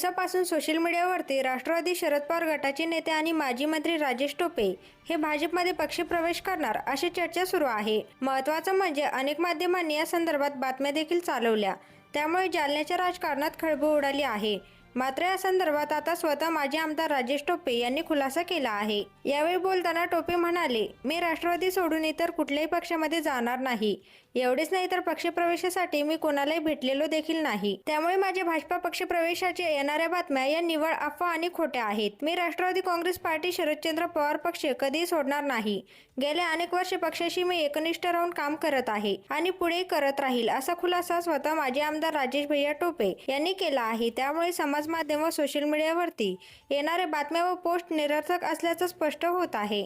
दिवसापासून सोशल मीडियावरती राष्ट्रवादी शरद पवार गटाचे नेते आणि माजी मंत्री राजेश टोपे हे भाजपमध्ये पक्षप्रवेश करणार अशी चर्चा सुरू आहे. महत्त्वाचं म्हणजे अनेक माध्यमांनी या संदर्भात बातम्या देखील चालवल्या. त्यामुळे जालन्याच्या राजकारणात खळबळ उडाली आहे. मात्र या संदर्भात आता स्वतः माजी आमदार राजेश टोपे यांनी खुलासा केला आहे. यावेळी बोलताना टोपे म्हणाले मी राष्ट्रवादी सोडून इतर कुठल्याही पक्षामध्ये जाणार नाही. एवढेच नाही तर पक्षप्रवेशासाठी मी कोणालाही भेटलेलो देखील नाही. त्यामुळे माझ्या भाजपा पक्षप्रवेशाच्या येणाऱ्या बातम्या या निवळ अफवा आणि खोट्या आहेत. मी राष्ट्रवादी काँग्रेस पार्टी शरदचंद्र पवार पक्ष कधीही सोडणार नाही. गेल्या अनेक वर्षे पक्षाशी मी एकनिष्ठ राहून काम करत आहे आणि पुढे करत राहील असा खुलासा स्वतः माजी आमदार राजेश भैया टोपे यांनी केला आहे. त्यामुळे समाजमाध्यम व सोशल मीडियावरती येणाऱ्या बातम्या व पोस्ट निरर्थक असल्याचं स्पष्ट होत आहे.